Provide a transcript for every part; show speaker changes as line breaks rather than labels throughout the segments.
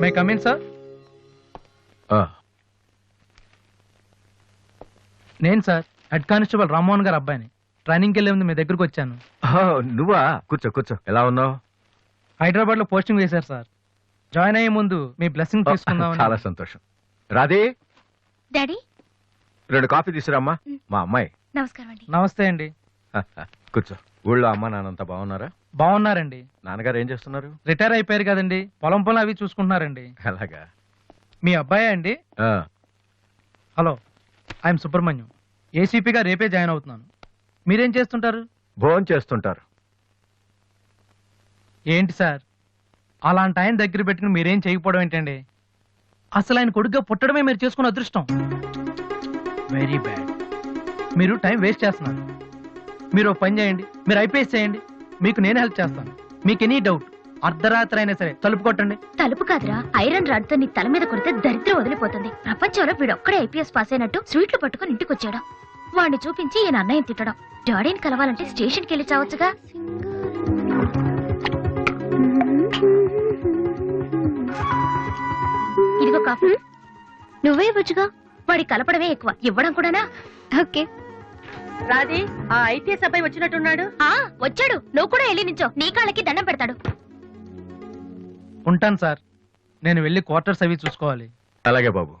May come in sir
ఆ,
నేను sir head constable Rammohan garu అబ్బాయిని. ట్రైనింగ్కి వెళ్ళే ముందు మీ దగ్గరకు వచ్చాను.
నువ్వా? కూర్చో కూర్చో. ఎలా ఉన్నావు?
హైదరాబాద్లో పోస్టింగ్ వేశారు సార్ జాయిన్ అయ్యే ముందు మీ బ్లెస్సింగ్ తీసుకుందామని.
చాలా సంతోషం. రాధే?
డాడీ?
రెండు కాఫీ తీసుకురామ్మా. మా అమ్మాయి.
నమస్కారం అండి.
నమస్తే అండి.
కూర్చో. ఊళ్ళో అమ్మ నాన్నంతా బాగున్నారా?
బాగున్నారండి.
నాన్నగారు ఏం చేస్తున్నారు?
రిటైర్ అయిపోయారు కదండి. పొలం పొలం అవి చూసుకుంటున్నారండి.
అలాగా?
మీ అబ్బాయే అండి?
ఆ,
హలో ఐఎమ్ సుబ్రహ్మణ్యం. ఏసీపీగా రేపే జాయిన్ అవుతున్నాను. మీరేం చేస్తుంటారు?
భోజనం చేస్తుంటారు.
ఏంటి సార్? అలాంటి ఆయన దగ్గర పెట్టుకుని మీరేం చేయకపోవడం ఏంటండి? అసలు ఆయన కొడుగ్గా పుట్టడమే మీరు చేసుకున్న అదృష్టం. వెరీ బ్యాడ్ మీరు టైం వేస్ట్ చేస్తున్నారు. మీరు పని చేయండి. మీరు ఐపీఎస్ చేయండి. మీకు నేను హెల్ప్ చేస్తాను. మీకు ఎనీ డౌట్ అర్ధరాత్రి అయినా సరే తలుపు కొట్టండి.
తలుపు కాదురా ఐరన్ రాడ్తో నీ తల మీద కొడితే దరిద్రం వదిలిపోతుంది. ప్రపంచంలో వీడొక్కడే ఐపీఎస్ పాస్ అయినట్టు స్వీట్లు పట్టుకుని ఇంటికి వచ్చాడు వాడిని చూపించి ఈయన అన్నయ్య తిట్టడం. డాడీని కలవాలంటే స్టేషన్కి వెళ్ళి చావచ్చుగా? ఇదిగో కాఫీ. నువ్వే ఇవ్వచ్చుగా? వాడి కలపడమే ఎక్కువ. ఇవ్వడం కూడానా? ఓకే.
రాది ఆ ఐటీఎస్ అబ్బాయి వచ్చినట్టున్నాడు.
ఆ వచ్చాడు. నువ్వు కూడా వెళ్ళి నించో నీ కాళ్ళకి దండం పెడతాడు.
ఉంటాను సార్. నేను వెళ్ళి క్వార్టర్స్ అవి చూసుకోవాలి.
అలాగే బాబు.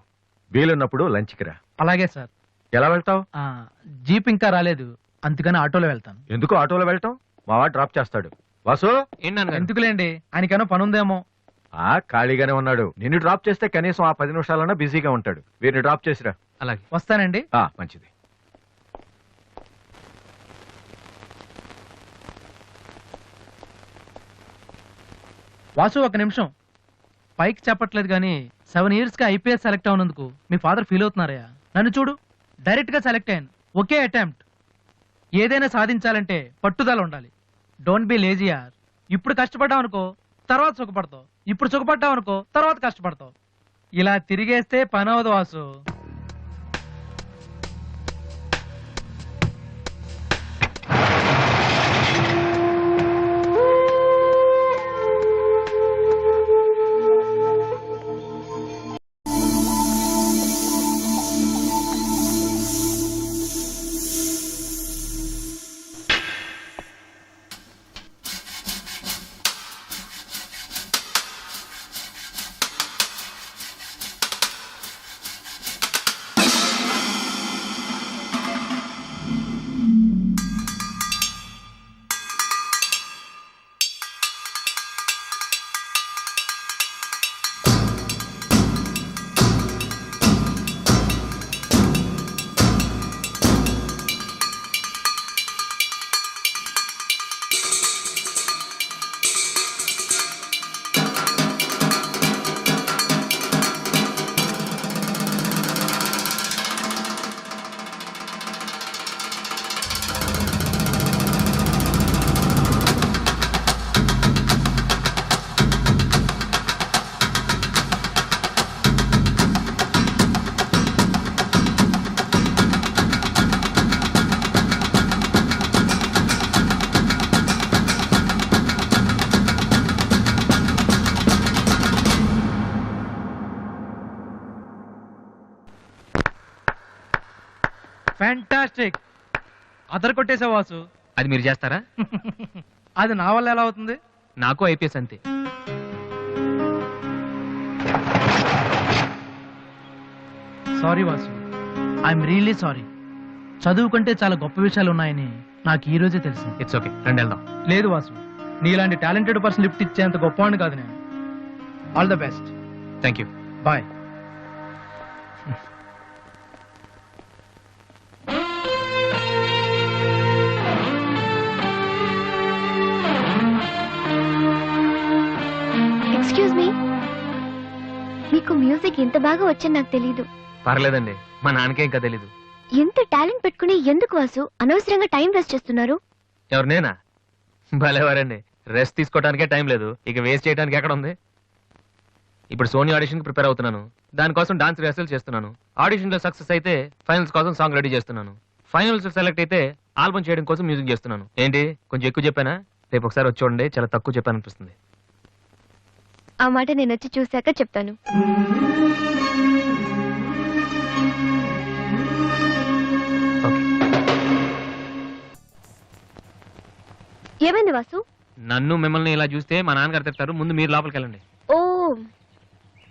వీలున్నప్పుడు లంచ్కి రా.
అలాగే సార్.
ఎలా వెళ్తావు?
ఆ, జీప్ ఇంకా రాలేదు. అందుకని ఆటోలో వెళ్తాను.
ఎందుకు ఆటోలో వెళ్ళటం మా వాడు డ్రాప్ చేస్తాడు. వాసు?
ఎందుకులేండి? ఆయనకేమో పని ఉందేమో
ఆ ఖాళీగానే ఉన్నాడు. నిన్ను డ్రాప్ చేస్తే కనీసం ఆ పది నిమిషాలన్నా బిజీగా ఉంటాడు. వీరిని డ్రాప్ చేసిరా.
అలాగే. వస్తానండి.
ఆ, మంచిది.
వాసు ఒక నిమిషం. పైకి చెప్పట్లేదు కానీ సెవెన్ ఇయర్స్గా ఐపీఎస్ సెలెక్ట్ అవునందుకు మీ ఫాదర్ ఫీల్ అవుతున్నారయ్యా. నన్ను చూడు డైరెక్ట్గా సెలెక్ట్ అయ్యాను. ఒకే అటెంప్ట్. ఏదైనా సాధించాలంటే పట్టుదల ఉండాలి. డోంట్ బి లేజీ యార్. ఇప్పుడు కష్టపడ్డావు అనుకో తర్వాత సుఖపడతావు. ఇప్పుడు సుఖపడ్డావు అనుకో తర్వాత కష్టపడతావు. ఇలా తిరిగేస్తే పని అవదు వాసు. ఫ్యాంటాస్టిక్ అదర్ కొట్టేసా వాసు.
అది మీరు చేస్తారా?
అది నా వల్ల ఎలా అవుతుంది?
నాకు ఐపీఎస్ అంతే.
Sorry Vasu. I'm really sorry చదువుకుంటే చాలా గొప్ప విషయాలు ఉన్నాయని నాకు ఈ రోజే తెలిసింది.
ఇట్స్ ఓకే రండి వెళ్దాం.
లేదు వాసు. నీలాంటి టాలెంటెడ్ పర్సన్ లిఫ్ట్ ఇచ్చేంత గొప్పవాడిని కాదు నేను. All the best
thank you
bye
మీకు మ్యూజిక్ ఇంత బాగా వచ్చని నాకు తెలియదు
పర్లేదండి మా నాన్నకే ఇంకా తెలీదు.
ఎంత టాలెంట్ పెట్టుకుని ఎందుకు వాసు? అనవసరంగా టైం వేస్ట్ చేస్తున్నారు.
ఎవరు నేనా? భలేవారండి రెస్ట్ తీసుకోవడానికే టైం లేదు ఇక వేస్ట్ చేయడానికి ఎక్కడ ఉంది? ఇప్పుడు సోనీ ఆడిషన్ ప్రిపేర్ అవుతున్నాను దానికోసం డాన్స్ రిహర్సల్ చేస్తున్నాను ఆడిషన్లో సక్సెస్ అయితే ఫైనల్స్ కోసం సాంగ్ రెడీ చేస్తున్నాను ఫైనల్స్ సెలెక్ట్ అయితే ఆల్బమ్ చేయడం కోసం మ్యూజిక్ చేస్తున్నాను. ఏంటి కొంచెం ఎక్కువ చెప్పానా? రేపు ఒకసారి వచ్చి చూడండి చాలా తక్కువ చెప్పాను అనిపిస్తుంది
ఆ మాట నేను వచ్చి చూశాక చెప్తాను. ఏమైంది వాసు?
నన్ను మిమ్మల్ని ఇలా చూస్తే మా నాన్నగారు తిడతారు. ముందు మీరు లోపలికి వెళ్ళండి.
ఓ.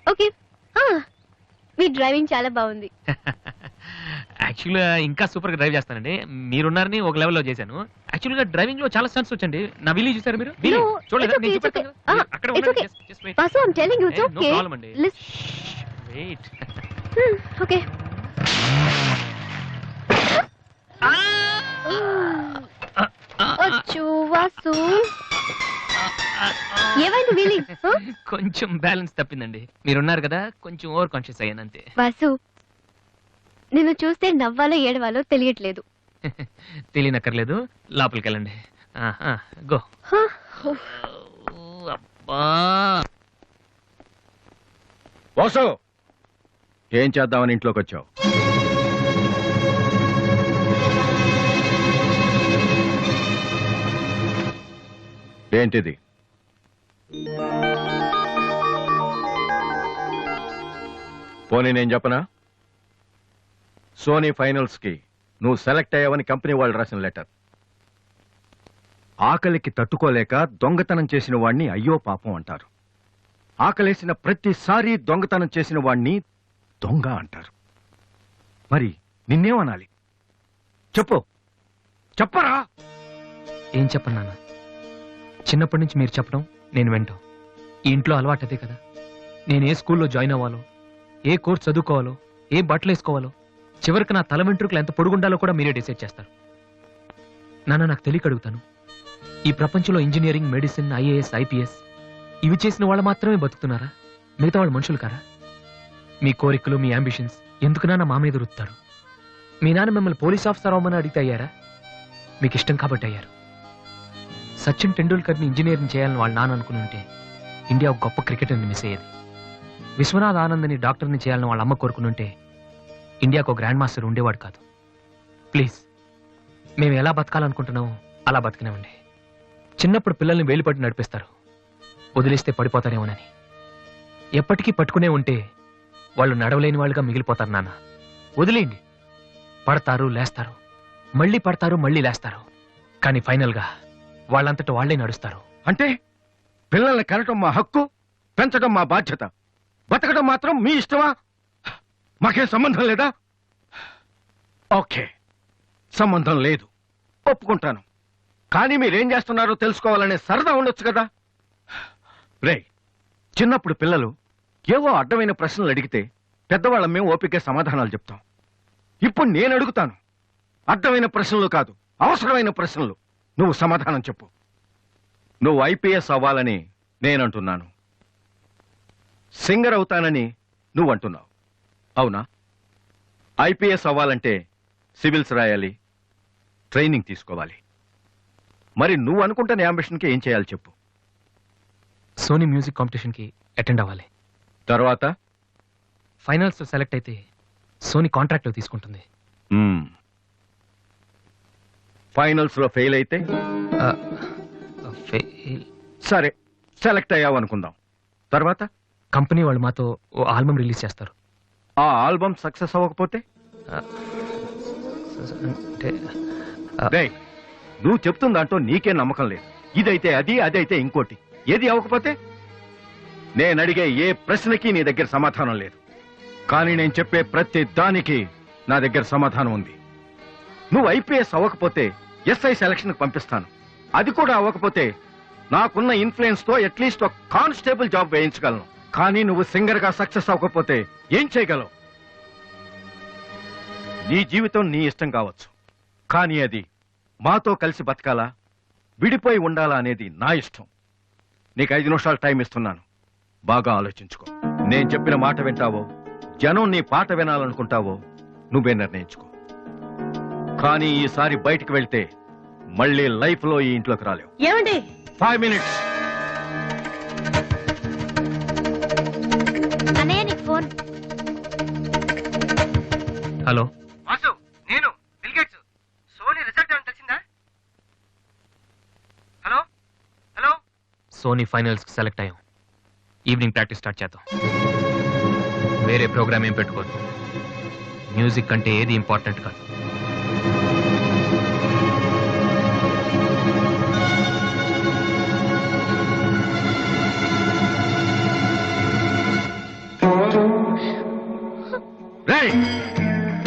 ఓకే. మీ డ్రైవింగ్ చాలా బాగుంది.
యాక్చువల్గా ఇంకా సూపర్గా డ్రైవ్ చేస్తానండి. మీరున్నారని ఒక లెవెల్లో చేశాను. యాక్చువల్గా డ్రైవింగ్లో చాలా స్టన్స్ వచ్చండి. నా విల్లి చూసారు మీరు? చూడలేదా?
Okay, okay.
కదా.
Ah,
మీరు అక్కడ
it's
ఉండండి
okay.
Wait. no problem అండి. Wait.
ఓకే వచ్చు వాసు ఏమైంది వీలి
కొంచెం బ్యాలెన్స్ తప్పిందండి మీరున్నారు కదా కొంచెం ఓవర్ కాన్షియస్ అయ్యాను అంతే
వాసు నిన్ను చూస్తే నవ్వాలో ఏడవాలో తెలియట్లేదు
తెలియనక్కర్లేదు లోపలికి వెళ్ళండి గో
హ,
అబ్బా
వాసు ఏం చేద్దామని ఇంట్లోకి వచ్చావు? ఏంటిది? పోనీ నేను చెప్పనా? సోనీ ఫైనల్స్కి నువ్వు సెలెక్ట్ అయ్యావని కంపెనీ వాళ్ళు రాసిన లెటర్. ఆకలికి తట్టుకోలేక దొంగతనం చేసిన వాణ్ణి అయ్యో పాపం అంటారు. ఆకలేసిన ప్రతిసారి దొంగతనం చేసిన వాణ్ణి దొంగ అంటారు. మరి నిన్నేమనాలి? చెప్పు. చెప్పరా?
ఏం చెప్పను నాన్న. చిన్నప్పటి నుంచి మీరు చెప్పడం నేను వింటాం. ఈ ఇంట్లో అలవాటదే కదా. నేను ఏ స్కూల్లో జాయిన్ అవ్వాలో ఏ కోర్స్ చదువుకోవాలో ఏ బట్టలు వేసుకోవాలో చివరికి నా తల వెంట్రుకలు ఎంత పొడుగుండాలో కూడా మీరే డిసైడ్ చేస్తారు. నాన్న నాకు తెలియక అడుగుతాను. ఈ ప్రపంచంలో ఇంజనీరింగ్ మెడిసిన్ ఐఏఎస్ ఐపీఎస్ ఇవి చేసిన వాళ్ళు మాత్రమే బతుకుతున్నారా? మిగతా వాళ్ళు మనుషులు కారా? మీ కోరికలు మీ అంబిషన్స్ ఎందుకు నాన్న మా మీద రుత్తారు మీ నాన్న మిమ్మల్ని పోలీస్ ఆఫీసర్ అవ్వమని అడిగితే అయ్యారా? మీకు ఇష్టం కాబట్టి అయ్యారు. సచిన్ టెండూల్కర్ని ఇంజనీరింగ్ చేయాలని వాళ్ళ నాన్న అనుకుని ఉంటే ఇండియా ఒక గొప్ప క్రికెటర్ని మిస్ అయ్యేది. విశ్వనాథ్ ఆనంద్ని డాక్టర్ని చేయాలని వాళ్ళ అమ్మ కోరుకుని ఉంటే ఇండియాకు ఒక గ్రాండ్ మాస్టర్ ఉండేవాడు కాదు. ప్లీజ్ మేము ఎలా బతకాలనుకుంటున్నామో అలా బతికినామండి. చిన్నప్పుడు పిల్లల్ని వేలిపట్టి నడిపిస్తారు. వదిలేస్తే పడిపోతారేమోనని. ఎప్పటికీ పట్టుకునే ఉంటే వాళ్ళు నడవలేని వాళ్ళుగా మిగిలిపోతారు నాన్న. వదిలేయండి. పడతారు లేస్తారు. మళ్ళీ పడతారు మళ్ళీ లేస్తారు. కానీ ఫైనల్గా వాళ్ళంతట వాళ్ళే నడుస్తారు.
అంటే పిల్లల్ని కనటం మా హక్కు పెంచడం మా బాధ్యత. బతకడం మాత్రం మీ ఇష్టమా? మాకేం సంబంధం లేదా? ఓకే సంబంధం లేదు. ఒప్పుకుంటాను. కానీ మీరేం చేస్తున్నారో తెలుసుకోవాలనే సరదా ఉండొచ్చు కదా? రే చిన్నప్పుడు పిల్లలు ఏవో అడ్డమైన ప్రశ్నలు అడిగితే పెద్దవాళ్ళం మేము ఓపిక సమాధానాలు చెప్తాం. ఇప్పుడు నేను అడుగుతాను. అడ్డమైన ప్రశ్నలు కాదు అవసరమైన ప్రశ్నలు. నువ్వు సమాధానం చెప్పు. నువ్వు ఐపీఎస్ అవ్వాలని నేనంటున్నాను. సింగర్ అవుతానని నువ్వు అంటున్నావు అవునా? ఐపీఎస్ అవ్వాలంటే సివిల్స్ రాయాలి ట్రైనింగ్ తీసుకోవాలి. మరి నువ్వు అనుకుంటున్న అంబిషన్కి ఏం చేయాలి చెప్పు.
సోనీ మ్యూజిక్ కాంపిటీషన్కి అటెండ్ అవ్వాలి.
తర్వాత?
ఫైనల్స్ సెలెక్ట్ అయితే సోనీ కాంట్రాక్ట్లో తీసుకుంటుంది.
ఫైనల్స్లో ఫెయిల్ అయితే?
ఫెయిల్
సరే సెలెక్ట్ అయ్యావు అనుకుందాం. తర్వాత?
కంపెనీ వాళ్ళు మాతో ఓ ఆల్బమ్ రిలీజ్ చేస్తారు.
ఆ ఆల్బమ్ సక్సెస్ అవ్వకపోతే? నువ్వు చెప్తున్న దాంట్లో నీకే నమ్మకం లేదు. ఇదైతే అది అదైతే ఇంకోటి. ఏది అవ్వకపోతే నేను అడిగే ఏ ప్రశ్నకి నీ దగ్గర సమాధానం లేదు. కానీ నేను చెప్పే ప్రతి దానికి నా దగ్గర సమాధానం ఉంది. నువ్వు ఐపీఎస్ అవ్వకపోతే ఎస్ఐ సెలక్షన్ పంపిస్తాను. అది కూడా అవ్వకపోతే నాకున్న ఇన్ఫ్లుయెన్స్తో అట్లీస్ట్ ఒక కానిస్టేబుల్ జాబ్ వేయించగలను. కానీ నువ్వు సింగర్గా సక్సెస్ అవ్వకపోతే ఏం చేయగలవు? నీ జీవితం నీ ఇష్టం కావచ్చు. కానీ అది మాతో కలిసి బతకాలా? విడిపోయి ఉండాలా అనేది నా ఇష్టం. నీకు ఐదు నిమిషాలు టైం ఇస్తున్నాను. బాగా ఆలోచించుకో. నేను చెప్పిన మాట వింటావో? జనం నీ పాట వినాలనుకుంటావో? నువ్వే నిర్ణయించుకో. కానీ ఈసారి బయటికి వెళ్తే మళ్ళీ లైఫ్లో ఈ ఇంట్లోకి రాలేవు.
ఏమండి?
ఫైవ్ మినిట్స్
అన్నయ్య నీకు ఫోన్.
హలో.
సోనీ
ఫైనల్స్కి సెలెక్ట్ అయ్యాం. ఈవినింగ్ ప్రాక్టీస్ స్టార్ట్ చేద్దాం. వేరే ప్రోగ్రామ్ ఏం పెట్టుకోవద్దు మ్యూజిక్ అంటే ఏది ఇంపార్టెంట్ కాదు.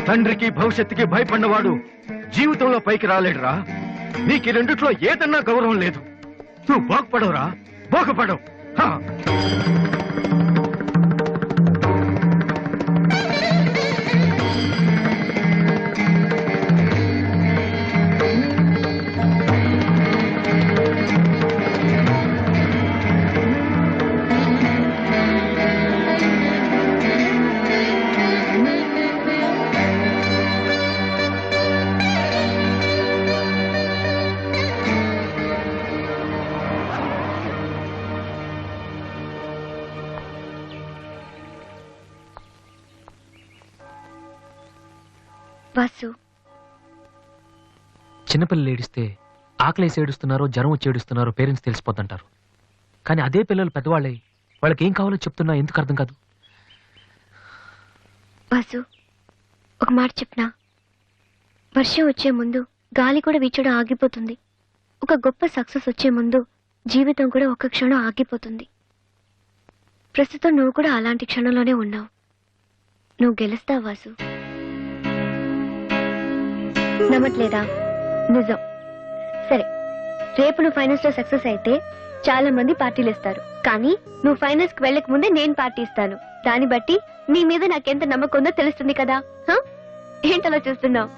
తండ్రికి భవిష్యత్తుకి భయపడినవాడు జీవితంలో పైకి రాలేడురా. నీకు ఈ రెండిట్లో ఏదన్నా గౌరవం లేదు. నువ్వు బాగుపడవురా. బాగుపడవు.
వాసు
చిన్నపిల్లలు ఏడిస్తే ఆకలేసి ఏడుస్తున్నారో జ్వరం వచ్చి ఏడుస్తున్నారో పేరెంట్స్ తెలిసిపోతుంటారు. కానీ అదే పిల్లలు పెద్దవాళ్ళై వాళ్ళకి ఏం కావాలో చెప్తున్నా ఎందుకు అర్థం కాదు?
వాసు ఒక మాట చెప్పనా వర్షం వచ్చే ముందు గాలి కూడా వీచడం ఆగిపోతుంది. ఒక గొప్ప సక్సెస్ వచ్చే ముందు జీవితం కూడా ఒక క్షణం ఆగిపోతుంది. ప్రస్తుతం నువ్వు కూడా అలాంటి క్షణంలోనే ఉన్నావు. నువ్వు గెలుస్తావు వాసు నమ్మట్లేదా? నిజం. సరే రేపు నువ్వు ఫైనల్స్లో సక్సెస్ అయితే చాలా మంది పార్టీలు ఇస్తారు. కానీ నువ్వు ఫైనల్స్కి వెళ్ళక ముందే నేను పార్టీ ఇస్తాను. దాన్ని బట్టి నీ మీద నాకెంత నమ్మకం ఉందో తెలుస్తుంది కదా? ఏంటలా చూస్తున్నావు?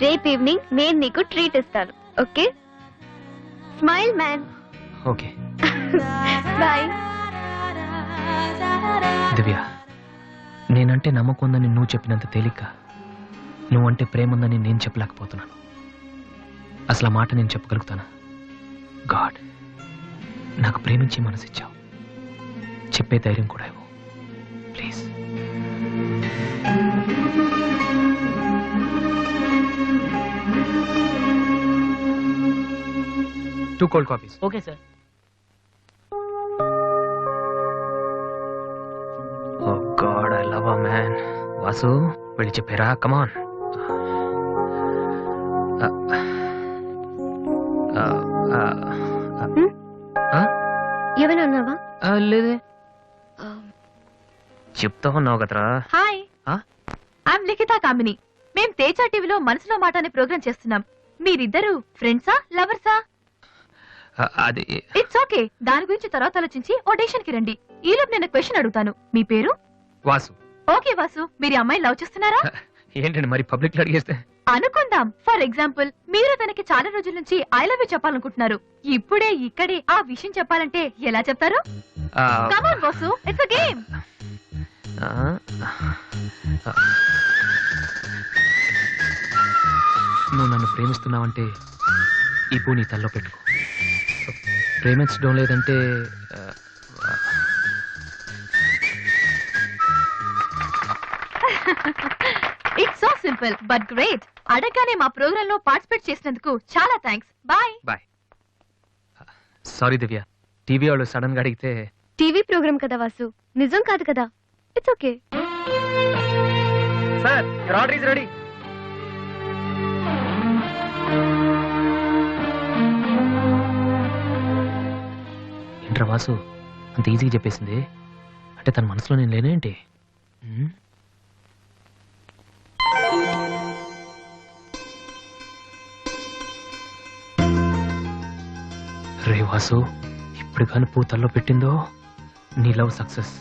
రేపు ఈవినింగ్ నేను నీకు ట్రీట్ ఇస్తాను okay? Smile man
okay.
Bye.
Divya నేనంటే నమ్మకం ఉందని నువ్వు చెప్పినంత తేలిక నువ్వంటే ప్రేమ ఉందని నేను చెప్పలేకపోతున్నాను. అసలు ఆ మాట నేను చెప్పగలుగుతానా? గాడ్ నాకు ప్రేమించి మనసిచ్చావు. చెప్పే ధైర్యం కూడా ఇవ్వు. Please. Two cold coffees
okay sir
god I love a man Vasu వెళ్ళి చెప్పారా కమాన్ చెప్తా ఉన్నావు కదరా.
హాయ్? ఐఎమ్ లిఖిత కామిని మేం తేజ టీవీలో మనసులో మాట అనే ప్రోగ్రామ్ చేస్తున్నాం. మీరిద్దరు ఫ్రెండ్సా లవర్సా?
అది
ఇట్స్ ఓకే దాని గురించి తర్వాత ఆలోచించి ఆడిషన్కి రండి ఈలోపు నేను క్వశ్చన్ అడుగుతాను. మీ పేరు?
వాసు.
ఓకే వాసు. మీరు ఈ అమ్మాయి లవ్ చేస్తున్నారా?
ఏంటండి మరి పబ్లిక్లో అడిగేస్తే?
అనుకుందాం. ఫర్ ఎగ్జాంపుల్ మీరు తనకి చాలా రోజుల నుంచి ఐ లవ్ యూ చెప్పాలనుకుంటున్నారు. ఇప్పుడే ఇక్కడే ఆ విషయం చెప్పాలంటే ఎలా చెప్తారు? Come on Vasu. It's a game.
నువ్వు నన్ను ప్రేమిస్తున్నావంటే ఈ పూ నీ తల్లో పెట్టుకో. ప్రేమించడం లేదంటే
it's so simple but great అడగగానే మా ప్రోగ్రామ్లో పార్టిసిపేట్ చేసినందుకు చాలా thanks bye
bye sorry Divya TV వాళ్ళు సడన్గా అడిగితే
టీవీ ప్రోగ్రామ్ కదా వాసు. నిజం కాదు కదా? It's okay.
Sir your order is ready
ఏంట్రా వాసు? అంత ఈజీగా చెప్పేసింది. అంటే తన మనసులో నేను లేనేంటి? రే వాసు ఇప్పుడు కానీ పూతల్లో పెట్టిందో? నీ లవ్ సక్సెస్.